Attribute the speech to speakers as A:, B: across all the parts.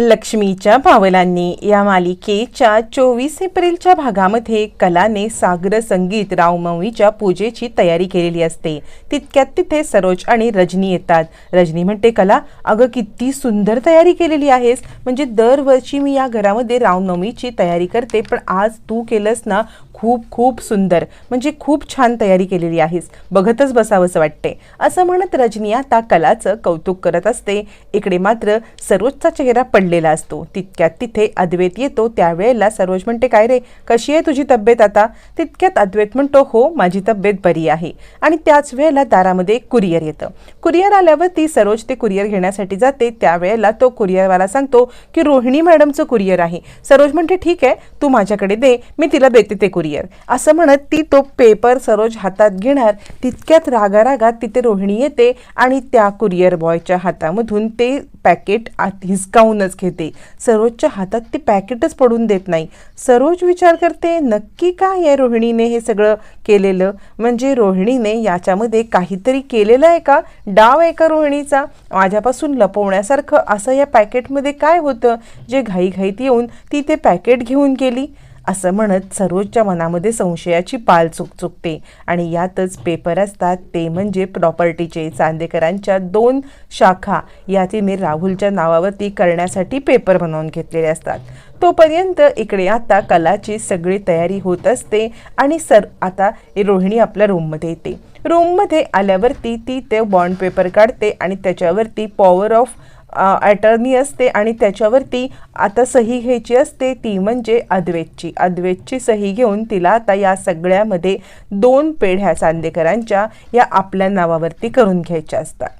A: लक्ष्मीच्या भावलांनी या मालिकेच्या चोवीस एप्रिलच्या भागामध्ये कलाने सागर संगीत रावमवीच्या पूजेची तयारी केलेली असते. तितक्यात तिथे सरोज आणि रजनी येतात. रजनी म्हणते कला अगं किती सुंदर तयारी केलेली आहेस. म्हणजे दरवर्षी मी या घरामध्ये रामनवमीची तयारी करते पण आज तू केलंस ना खूप खूप सुंदर. म्हणजे खूप छान तयारी केलेली आहेस. बघतच बसावंसं वाटते. असं म्हणत रजनी आता कलाचं कौतुक करत असते. इकडे मात्र सरोजचा चेहरा पडलेला असतो. तितक्यात तिथे अद्वैत येतो त्यावेळेला सरोज म्हणते काय रे कशी आहे तुझी तब्येत आता? तितक्यात अद्वैत म्हणतो हो माझी तब्येत बरी आहे. आणि त्याच वेळेला दारामध्ये एक कुरिअर येतं. कुरिअर आल्यावर ती सरोज ते कुरिअर घेण्यासाठी जाते. त्यावेळेला तो कुरिअरवाला सांगतो की रोहिणी मॅडमचं कुरिअर आहे. सरोज म्हणते ठीक आहे तू माझ्याकडे दे मी तिला देते ते कुरिअर. असं म्हणत ती तो पेपर सरोज हातात घेणार. तितक्यात रागारागात तिथे रोहिणी येते आणि त्या कुरिअर बॉयच्या हातामधून ते पॅकेट आत हिसकावूनच घेते. सरोजच्या हातात ते पॅकेटच पडून देत नाही. सरोज विचार करते नक्की काय आहे रोहिणीने हे सगळं केलेलं? म्हणजे रोहिणीने याच्यामध्ये काहीतरी केलेलं आहे का? डाव आहे का रोहिणीचा? माझ्यापासून लपवण्यासारखं असं या पॅकेटमध्ये काय होतं? जे घाईघाईत येऊन ती ते पॅकेट घेऊन गेली. असं म्हणत सरोजच्या मनामध्ये संशयाची पाल चुकचुकते आणि यातच पेपर असतात ते म्हणजे प्रॉपर्टीचे चांदेकरांच्या दोन शाखा या तिने राहुलच्या नावावरती करण्यासाठी पेपर बनवून घेतलेले असतात. तोपर्यंत इकडे आता कलाची सगळी तयारी होत असते आणि सर आता रोहिणी आपल्या रूममध्ये येते. रूममध्ये आल्यावरती ती ते बॉन्ड पेपर काढते आणि त्याच्यावरती पॉवर ऑफ अटर्नी असते आणि त्याच्यावरती आता सही घ्यायची असते ती म्हणजे अद्वेतची. अद्वेतची सही घेऊन तिला आता या सगळ्यामध्ये दोन पेढ्या चांदेकरांच्या या आपल्या नावावरती करून घ्यायच्या असतात.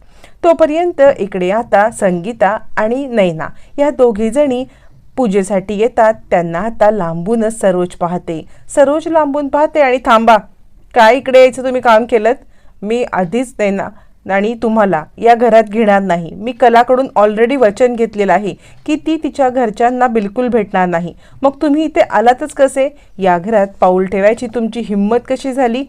A: तोपर्यंत इकडे आता संगीता आणि नैना या दोघीजणी पूजेसाठी येतात. त्यांना आता लांबूनच सरोज पाहते. सरोज लांबून पाहते आणि थांबा काय इकडे यायचं? तुम्ही काम केलं मी आधीच नैना आणि तुम्हाला या घरात घेणार नाही. मी कलाकडून ऑलरेडी वचन घेतलेलं आहे की ती तिच्या घरच्यांना बिलकुल भेटणार नाही. मग तुम्ही इथे आलातच कसे? या घरात पाऊल ठेवायची तुमची हिंमत कशी झाली?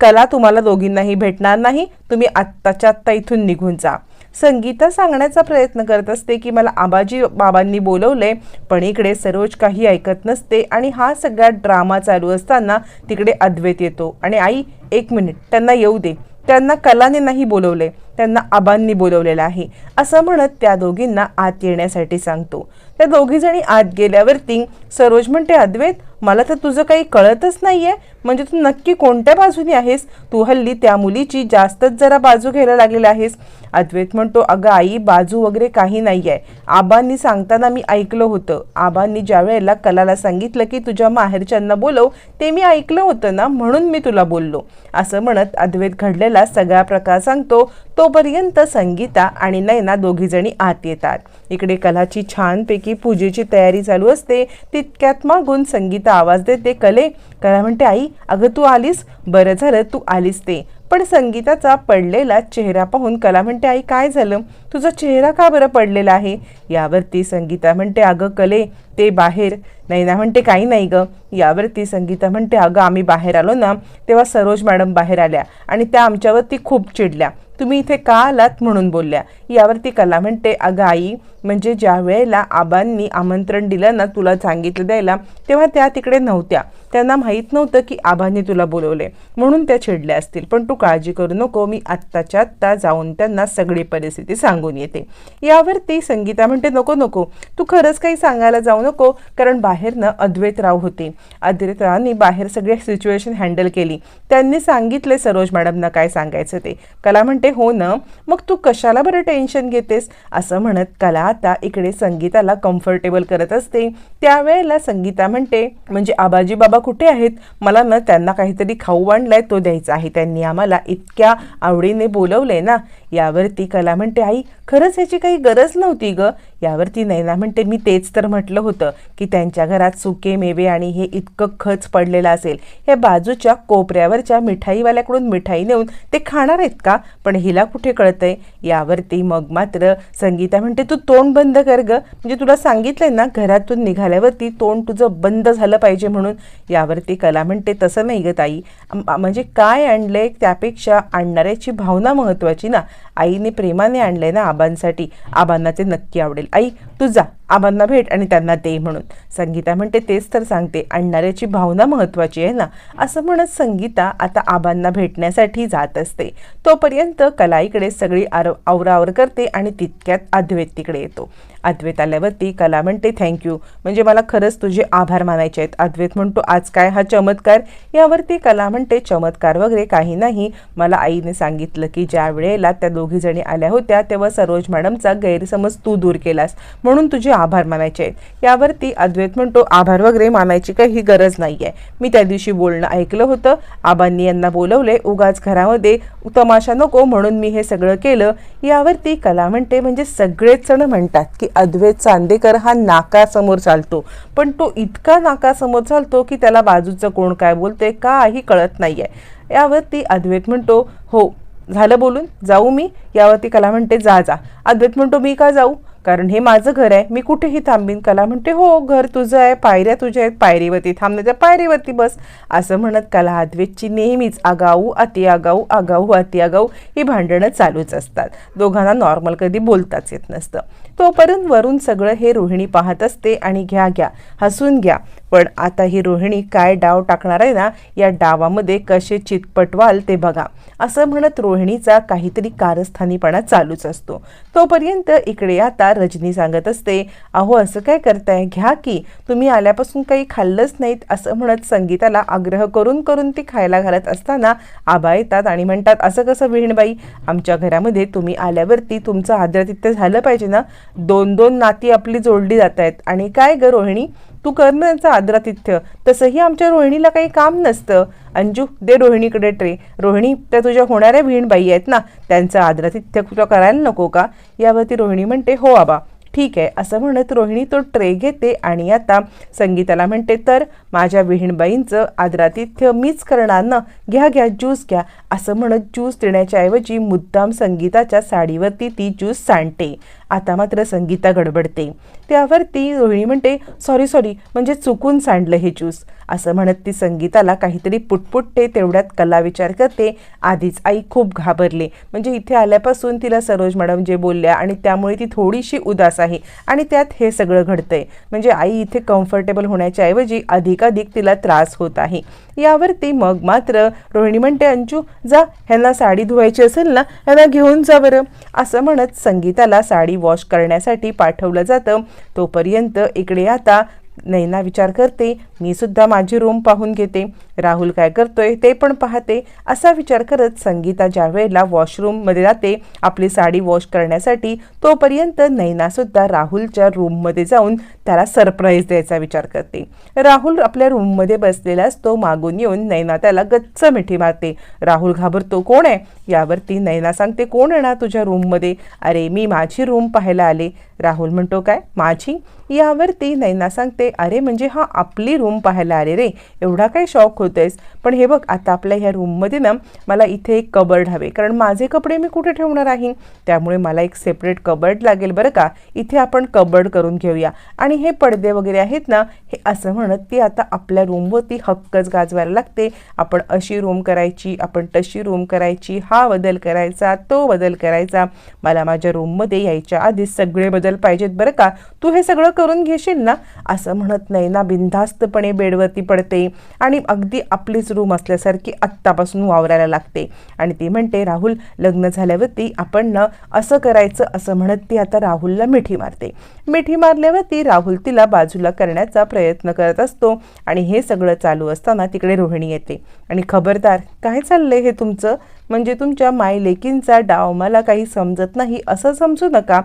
A: कला तुम्हाला दोघींनाही भेटणार नाही. तुम्ही आत्ताच्या आत्ता इथून निघून जा. संगीता सांगण्याचा प्रयत्न करत असते की मला आबाजी बाबांनी बोलवलंय पण इकडे सरोज काही ऐकत नसते आणि हा सगळा ड्रामा चालू असताना तिकडे अद्वैत येतो. आणि आई एक मिनिट त्यांना येऊ दे. त्यांना कलाने नाही बोलवले. त्यांना आबांनी बोलवलेलं आहे. असं म्हणत त्या दोघींना आत येण्यासाठी सांगतो. त्या दोघीजणी आत गेल्यावरती सरोज म्हणते अद्वैत मला तर तुझं काही कळतच नाहीये. म्हणजे तू नक्की कोणत्या बाजूने आहेस? तू हल्ली त्या मुलीची जास्तच जरा बाजू घ्यायला लागलेला आहेस. अद्वैत म्हणतो अगं आई बाजू वगैरे काही नाही आहे आबांनी सांगताना मी ऐकलं होतं. आबांनी ज्या वेळेला कलाला सांगितलं की तुझ्या माहेरच्यांना बोलव ते मी ऐकलं होतं ना म्हणून मी तुला बोललो. असं म्हणत अद्वैत घडलेला सगळा प्रकार सांगतो. तोपर्यंत संगीता आणि नयना दोघीजणी आत येतात. इकडे कलाची छानपैकी पूजेची तयारी चालू असते. तितक्यात मागून संगीता आवाज देते कले कला म्हणते आई अगं तू आलीस? बरं झालं तू आलीस ते. पण संगीताचा पडलेला चेहरा पाहून कला म्हणते आई काय झालं? तुझा चेहरा का बरं पडलेला आहे? यावरती संगीता म्हणते अगं कले ते बाहेर. नैना म्हणते काही नाही गं. यावरती संगीता म्हणते अगं आम्ही बाहेर आलो ना तेव्हा सरोज मॅडम बाहेर आल्या आणि त्या आमच्यावरती खूप चिडल्या. तुम्ही इथे का आलात म्हणून बोलल्या. यावरती कला म्हणते अगं आई म्हणजे ज्या वेळेला आबांनी आमंत्रण दिलं ना तुला सांगितलं द्यायला तेव्हा त्या तिकडे नव्हत्या. त्यांना माहीत नव्हतं की आबांनी तुला बोलवले म्हणून त्या चिडल्या असतील. पण तू काळजी करू नको मी आत्ताच्या आत्ता जाऊन त्यांना सगळी परिस्थिती सांगून येते. यावरती संगीता म्हणते नको नको. तू खरंच काही सांगायला जाऊ नको. कारण बाहेरनं अद्वैतराव होते. अद्वैतरावांनी बाहेर सगळी सिच्युएशन हँडल केली. त्यांनी सांगितले सरोज मॅडमना काय सांगायचं ते. कला म्हणते हो ना. मग तू कशाला बरं टेन्शन घेतेस? असं म्हणत कला आता इकडे संगीताला कम्फर्टेबल करत असते. त्यावेळेला संगीता म्हणते म्हणजे आबाजी बाबा कुठे आहेत? मला ना त्यांना काहीतरी खाऊ आणलाय तो द्यायचा आहे. त्यांनी आम्हाला इतक्या आवडीने बोलवले ना. यावरती कला म्हणते आई खरंच ह्याची काही गरज नव्हती ग. यावरती नैना म्हणते मी तेच तर म्हटलं होतं की त्यांच्या घरात सुके मेवे आणि हे इतकं खच पडलेलं असेल. हे बाजूच्या कोपऱ्यावरच्या मिठाईवाल्याकडून मिठाई नेऊन ते खाणार आहेत का? पण हिला कुठे कळतंय? यावरती मग मात्र संगीता म्हणते तू तोंड बंद कर ग. म्हणजे तुला सांगितलंय ना घरातून निघाल्यावरती तोंड तुझं बंद झालं पाहिजे म्हणून. यावरती कला म्हणते तसं नाही ग ताई. म्हणजे काय आणलंय त्यापेक्षा आणणाऱ्याची भावना महत्वाची ना. आईने प्रेमाने आणलंय ना आबांसाठी. आबांना ते नक्की आवडेल. आई तू जा. आबांना भेट आणि त्यांना दे म्हणून. संगीता म्हणते तेच तर सांगते. आणणाऱ्याची भावना महत्वाची आहे ना. असं म्हणत संगीता आता आबांना भेटण्यासाठी जात असते. तोपर्यंत कलाईकडे सगळी आर आवरावर करते आणि तितक्यात अद्वैत तिकडे येतो. अद्वैत आल्यावरती कला म्हणते थँक्यू म्हणजे मला खरंच तुझे आभार मानायचे आहेत. अद्वैत म्हणतो आज काय हा चमत्कार? यावरती कला म्हणते चमत्कार वगैरे काही नाही. मला आईने सांगितलं की ज्या वेळेला त्या दोघीजणी आल्या होत्या तेव्हा सरोज मॅडमचा गैरसमज तू दूर केलास. म्हणून तुझे आभार मानायचे आहेत. यावरती अद्वैत म्हणतो आभार वगैरे मानायची काही गरज नाही आहे मी त्या दिवशी बोलणं ऐकलं होतं. आबांनी यांना बोलवले उगाच घरामध्ये तमाशा नको म्हणून मी हे सगळं केलं. यावरती कला म्हणते म्हणजे सगळेच जण म्हणतात की अद्वैत चांदेकर हा नाकासमोर चालतो. पण तो इतका नाकासमोर चालतो की त्याला बाजूचं कोण काय बोलते काही कळत नाही आहे यावरती अद्वैत म्हणतो हो झालं बोलून जाऊ मी. यावरती कला म्हणते जा जा. अद्वैत म्हणतो मी का जाऊ? कारण हे माझं घर आहे. मी कुठेही थांबीन. कला म्हणते हो घर तुझं आहे पायऱ्या तुझ्या आहेत पायरीवरती थांबण्याच्या पायरीवरती बस. असं म्हणत कला अद्वेतची नेहमीच आगाऊ अति आगाऊ आगाऊ अति आगाऊ ही भांडणं चालूच असतात. दोघांना नॉर्मल कधी बोलताच येत नसतं. तोपर्यंत वरून सगळं हे रोहिणी पाहत असते आणि घ्या घ्या हसून घ्या. पण आता ही रोहिणी काय डाव टाकणार आहे ना या डावामध्ये कसे चितपटवाल ते बघा. असं म्हणत रोहिणीचा काहीतरी कारस्थानीपणा चालूच असतो. तोपर्यंत इकडे आता रजनी सांगत असते अहो असं काय करताय? घ्या की. तुम्ही आल्यापासून काही खाल्लंच नाहीत असं म्हणत संगीताला आग्रह करून करून ती खायला घालत असताना आबा येतात आणि म्हणतात असं कसं विहीणबाई? आमच्या घरामध्ये तुम्ही आल्यावरती तुमचं आदरातिथ्य झालं पाहिजे ना. दोन दोन नाती आपली जोडली जात आहेत आणि काय ग रोहिणी? तू कर त्यांचं आदरातिथ्य. तसंही आमच्या रोहिणीला काही काम नसतं. अंजू दे रोहिणीकडे ट्रे. रोहिणी त्या तुझ्या होणाऱ्या विहीणबाई आहेत ना. त्यांचं आदरातिथ्य तुला करायला नको का? यावरती रोहिणी म्हणते हो आबा. ठीक आहे असं म्हणत रोहिणी तो ट्रे घेते आणि आता संगीताला म्हणते तर माझ्या विहीणबाईंचं आदरातिथ्य मीच करणार ना? घ्या घ्या ज्यूस घ्या. असं म्हणत ज्यूस देण्याच्याऐवजी मुद्दाम संगीताच्या साडीवरती ती ज्यूस सांडते. आता मात्र संगीता गडबडते. त्यावर ती रोहिणी म्हणते सॉरी सॉरी म्हणजे चुकून सांडलं हे ज्यूस असं म्हणत ती संगीताला काहीतरी पुटपुटते तेवढ्यात कला विचार करते. आधीच आई खूप घाबरले. म्हणजे इथे आल्यापासून तिला सरोज मॅडम जे बोलल्या आणि त्यामुळे ती थोडीशी उदास आहे. आणि त्यात हे सगळं घडतंय. म्हणजे आई इथे कम्फर्टेबल होण्याच्या ऐवजी अधिकाधिक तिला त्रास होत आहे. यावरती मग मात्र रोहिणी म्हणते अंजू जा ह्यांना साडी धुवायची असेल ना ह्यांना घेऊन जा बरं. असं म्हणत संगीताला साडी वॉश करण्यासाठी पाठवलं जातं. तोपर्यंत इकडे आता नैना विचार करते मी सुद्धा माझी रूम पाहून घेते. राहुल काय करतोय ते पण पाहते. असा विचार करत संगीता ज्या वेळेला वॉशरूममध्ये जाते आपली साडी वॉश करण्यासाठी तोपर्यंत नैनासुद्धा राहुलच्या रूममध्ये जाऊन त्याला सरप्राईज द्यायचा विचार करते. राहुल आपल्या रूममध्ये बसलेला असतो मागून येऊन नैना त्याला गच्च मिठी मारते. राहुल घाबरतो कोण आहे? यावरती नैना सांगते कोण येणार तुझ्या रूममध्ये अरे मी माझी रूम पाहायला आले. राहुल म्हणतो काय? माझी? यावरती नैना सांगते अरे म्हणजे हा आपली रूम पाहायला आले रे. एवढा काय शॉक होतेस पण हे बघ आता आपल्या ह्या रूममध्ये ना मला इथे एक कबर्ड हवे. कारण माझे कपडे मी कुठे ठेवणार आहे? त्यामुळे मला एक सेपरेट कबर्ड लागेल बरं का. इथे आपण कबर्ड करून घेऊया. आणि हे पडदे वगैरे आहेत ना हे असं म्हणत ती आता आपल्या रूमवरती हक्कच गाजवायला लागते. आपण अशी रूम करायची आपण तशी रूम करायची हा बदल करायचा तो बदल करायचा. मला माझ्या रूममध्ये यायच्या आधी सगळे बदल पाहिजेत बरं का. तू हे सगळं करून घेशील ना असं म्हणत नाही ना बिनधास्तपणे बेडवरती पडते. आणि अगदी आपलीच रूम असल्यासारखी आत्तापासून वावरायला लागते. आणि ती म्हणते राहुल लग्न झाल्यावरती आपण न असं करायचं असं म्हणत ती आता राहुलला मिठी मारते. मिठी मारल्यावरती राहुल तिला बाजूला करण्याचा प्रयत्न करत असतो आणि हे सगळं चालू असताना तिकडे रोहिणी येते. आणि खबरदार काय चाललंय हे तुमचं? म्हणजे तुमच्या माय लेकींचा डाव मला काही समजत नाही असं समजू नका.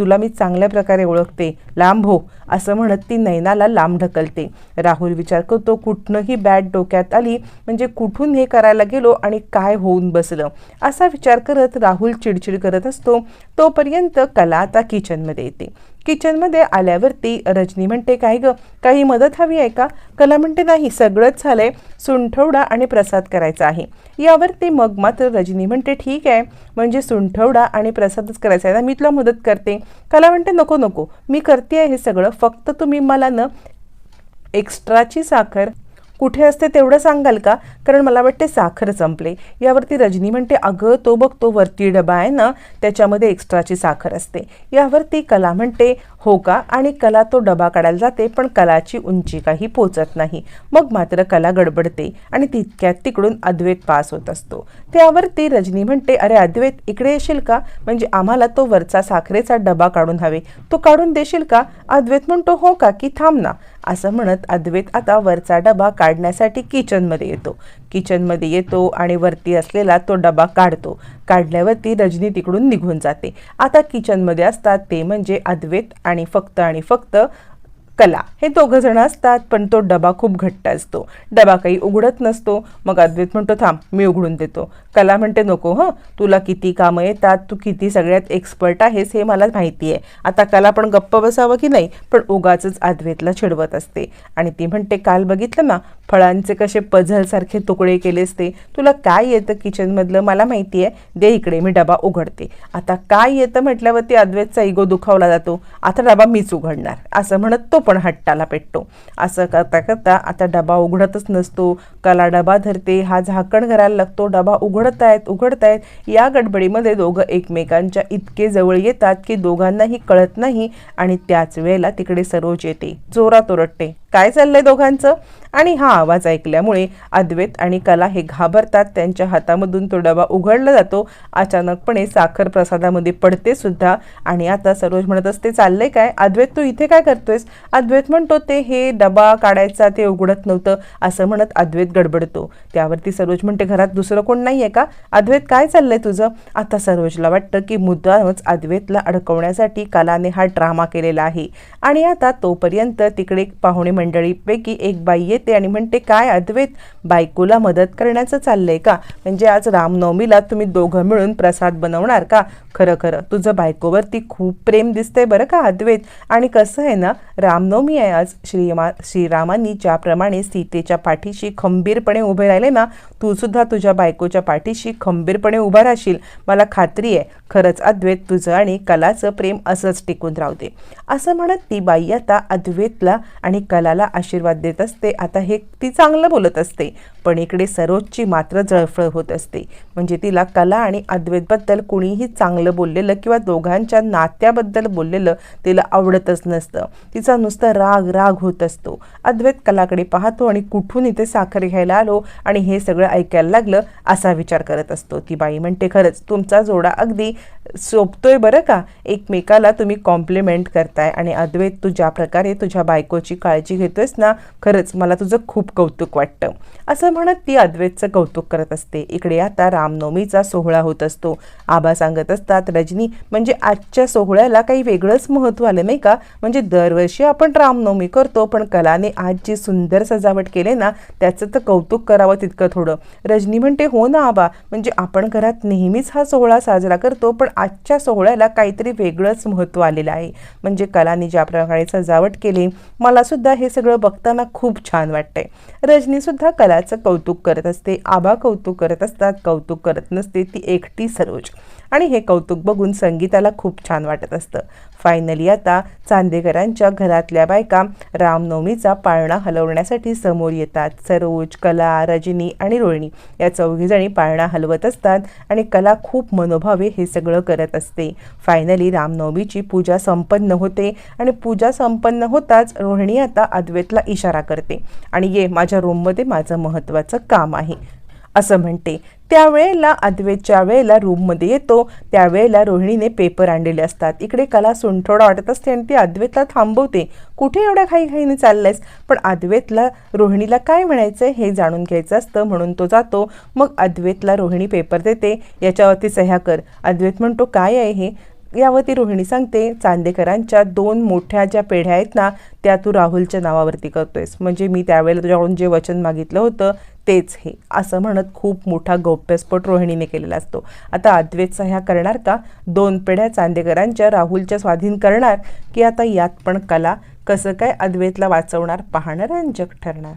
A: तुला मी चांगल्या प्रकारे ओळखते लांब हो असं म्हणत ती नैनाला लांब ढकलते. राहुल विचार करतो कुठनंही बॅट डोक्यात आली म्हणजे कुठून हे करायला गेलो आणि काय होऊन बसलं? असा विचार करत राहुल चिडचिड करत असतो. तोपर्यंत कला आता किचनमध्ये येते. किचनमध्ये आल्यावरती रजनी म्हणते काय गं? काही मदत हवी आहे का? कला म्हणते नाही सगळंच झालंय. सुंठवडा आणि प्रसाद करायचा आहे. यावरती मग मात्र रजनी म्हणते ठीक आहे. म्हणजे सुंठवडा आणि प्रसादच करायचा आहे ना? मी तुला मदत करते. कला म्हणते नको नको. मी करते हे सगळं. फक्त तुम्ही मला न एक्स्ट्राची साखर कुठे असते तेवढं सांगाल का? कारण मला वाटते साखर संपले. यावरती रजनी म्हणते अगं तो बघ तो वरती डबा आहे ना त्याच्यामध्ये एक्स्ट्राची साखर असते. यावरती कला म्हणते हो का? आणि कला तो डबा काढायला जाते पण कलाची उंची काही पोचत नाही. मग मात्र कला गडबडते आणि तितक्यात तिकडून अद्वैत पास होत असतो. त्यावरती रजनी म्हणते अरे अद्वैत इकडे येशील का? म्हणजे आम्हाला तो वरचा साखरेचा डबा काढून हवे. तो काढून देशील का? अद्वैत म्हणतो हो का? की थांब ना. असं म्हणत अद्वैत आता वरचा डबा काढण्यासाठी किचनमध्ये येतो. किचनमध्ये येतो आणि वरती असलेला तो डबा काढतो. काढल्यावरती रजनी तिकडून निघून जाते. आता किचनमध्ये असतात ते म्हणजे अद्वैत आणि फक्त आणि फक्त कला हे दोघं जण असतात पण तो डबा खूप घट्ट असतो. डबा काही उघडत नसतो. मग अद्वैत म्हणतो थांब मी उघडून देतो. कला म्हणते नको हं तुला किती कामं येतात तू किती सगळ्यात एक्सपर्ट आहेस हे मला माहिती आहे. आता कला पण गप्प बसावं की नाही पण उगाच अद्वैतला चिडवत असते. आणि ती म्हणते काल बघितलं ना फळांचे कसे पझलसारखे तुकडे केलेस ते तुला काय येतं किचनमधलं मला माहिती आहे. दे इकडे मी डबा उघडते. आता काय येतं म्हटल्यावरती अद्वैतचा इगो दुखावला जातो. आता डबा मीच उघडणार. असं म्हणत तो आपण हट्टाला पेटतो. असं करता करता आता डबा उघडतच नसतो. कला डबा धरते हा झाकण घरायला लागतो डबा उघडतायत उघडतायत. या गडबडीमध्ये दोघं एकमेकांच्या इतके जवळ येतात की दोघांनाही कळत नाही आणि त्याच वेळेला तिकडे सरोज येते. जोरात ओरडते. काय चाललंय दोघांचं? आणि हा आवाज ऐकल्यामुळे अद्वैत आणि कला हे घाबरतात. त्यांच्या हातामधून तो डबा उघडला जातो. अचानकपणे साखर प्रसादामध्ये पडते सुद्धा. आणि आता सरोज म्हणत असते चाललंय काय? अद्वैत तू इथे काय करतोयस? अद्वैत म्हणतो ते हे डबा काढायचा ते उघडत नव्हतं. असं म्हणत अद्वैत गडबडतो. त्यावरती सरोज म्हणते घरात दुसरं कोण नाही आहे का? अद्वैत काय चाललंय तुझं? आता सरोजला वाटतं की मुद्दामच अद्वैतला अडकवण्यासाठी कलाने हा ड्रामा केलेला आहे. आणि आता तोपर्यंत तिकडे पाहुणे मंडळीपैकी एक बाई येते आणि म्हणते काय अद्वैत बायकोला मदत करण्याचं चाललंय का? म्हणजे आज रामनवमीला तुम्ही दोघं मिळून प्रसाद बनवणार का? खरं खरं तुझं बायकोवरती खूप प्रेम दिसतंय बरं का अद्वैत? आणि कसं आहे ना रामनवमी आहे आज. श्रीमा श्रीरामांनी ज्याप्रमाणे सीतेच्या पाठीशी खंबीरपणे उभे राहिले ना तू सुद्धा तुझ्या बायकोच्या पाठीशी खंबीरपणे उभा राहशील. मला खात्री आहे खरंच अद्वैत तुझं आणि कलाचं प्रेम असंच टिकून राहू दे. असं म्हणत ती बाई आता अद्वैतला आणि कला मुलाला आशीर्वाद देत असते. आता हे ती चांगलं बोलत असते पण इकडे सरोजची मात्र जळफळ होत असते. म्हणजे तिला कला आणि अद्वैतबद्दल कुणीही चांगलं बोललेलं किंवा दोघांच्या नात्याबद्दल बोललेलं तिला आवडतच नसतं. तिचा नुसतं राग राग होत असतो. अद्वैत कलाकडे पाहतो आणि कुठून इथे साखर घ्यायला आलो आणि हे सगळं ऐकायला लागलं असा विचार करत असतो. ती बाई म्हणते खरंच तुमचा जोडा अगदी सोपतोय बरं का? एकमेकाला तुम्ही कॉम्प्लिमेंट करताय आणि अद्वैत तू ज्या प्रकारे तुझ्या बायकोची काळजी घेतोयस ना खरंच मला तुझं खूप कौतुक वाटतं. असं म्हणत ती अद्वैतचं कौतुक करत असते. इकडे आता रामनवमीचा सोहळा होत असतो. आबा सांगत असतात रजनी म्हणजे आजच्या सोहळ्याला काही वेगळंच महत्त्व आलं नाही का? म्हणजे दरवर्षी आपण रामनवमी करतो पण कलाने आज जी सुंदर सजावट केली ना त्याचं तर कौतुक करावं तितकं थोडं. रजनी म्हणते हो ना आबा. म्हणजे आपण घरात नेहमीच हा सोहळा साजरा करतो पण आजच्या सोहळ्याला काहीतरी वेगळंच महत्त्व आलेलं आहे. म्हणजे कलाने ज्या प्रकारे सजावट केली मला सुद्धा हे सगळं बघताना खूप छान वाटतंय. रजनी सुद्धा कलाचं कौतुक करत असते आबा कौतुक करत असतात कौतुक करत नसते ती एकटी सरोज. आणि हे कौतुक बघून संगीताला खूप छान वाटत असतं. फायनली आता चांदेकरांच्या घरातल्या बायका रामनवमीचा पाळणा हलवण्यासाठी समोर येतात. सरोज कला रजनी आणि रोहिणी या चौघीजणी पाळणा हलवत असतात आणि कला खूप मनोभावे हे सगळं करत असते. फायनली रामनवमीची पूजा संपन्न होते आणि पूजा संपन्न होताच रोहिणी आता अद्वैतला इशारा करते. आणि ये माझ्या रूममध्ये माझं महत्त्वाचं काम आहे. असं म्हणते. त्यावेळेला अद्वैतच्या वेळेला रूममध्ये येतो. त्यावेळेला रोहिणीने पेपर आणलेले असतात. इकडे कला सुंठोडा वाटत असते आणि ती अद्वैतला थांबवते. कुठे एवढ्या घाई घाईने चाललंयस? पण अद्वैतला रोहिणीला काय म्हणायचं हे जाणून घ्यायचं असतं म्हणून तो जातो. मग अद्वैतला रोहिणी पेपर देते. याच्यावरती सह्या कर. अद्वैत म्हणतो काय आहे हे? यावरती रोहिणी सांगते चांदेकरांच्या दोन मोठ्या ज्या पेढ्या आहेत ना त्या तू राहुलच्या नावावरती करतोयस. म्हणजे मी त्यावेळेला तुझ्याकडून जे वचन मागितलं होतं तेच हे. असं म्हणत खूप मोठा गौप्यस्फोट रोहिणीने केलेला असतो. आता अद्वैत सह्या करणार का? दोन पेढ्या चांदेकरांच्या राहुलच्या स्वाधीन करणार की आता यात पण कला? कसं काय अद्वैतला वाचवणार पाहणं रंजक ठरणार?